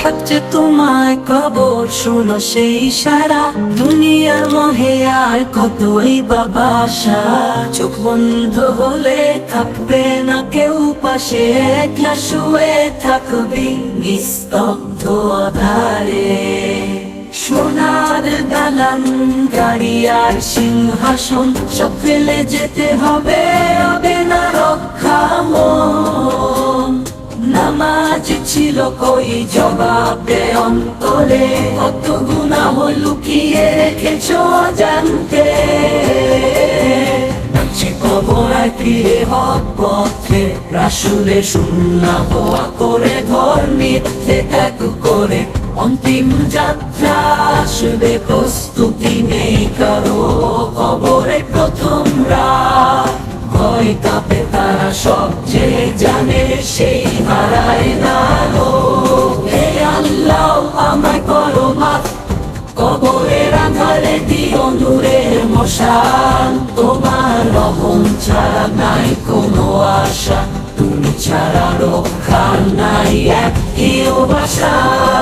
হাতে তোমায় কবর, শুনো সেই সারা দুনিয়ার মহে আর কতই বাবাসা চোখ বন্ধ হলে থাকবে না কেউ, পাশে শুয়ে থাকবি নিস্তব্ধ আধারে। সোনার দালান, গাড়ি আর সিংহাসন, সব ফেলে যেতে হবে নামাজ ছিল কই জবাবে অন্তরে? কত গুণা লুকিয়ে রেখেছ জানতে পথে রাসুলে হওয়া করে ঘর মিথ্যে ত্যাগ করে। অন্তিম যাত্রা আসবে, প্রস্তুতি নেই কারও। কবরে প্রথম রাত, ভয় কাপে সবচেয়ে জানে সেই হারায় না গো হে আল্লাহ আমায় করো মাফ। কবরের আধারে দিও নূরের মশাল তোমার রহম ছাড়া নাই কোনো আশা। তুমি ছাড়া রক্ষা নাই এক বাসা। ও, ও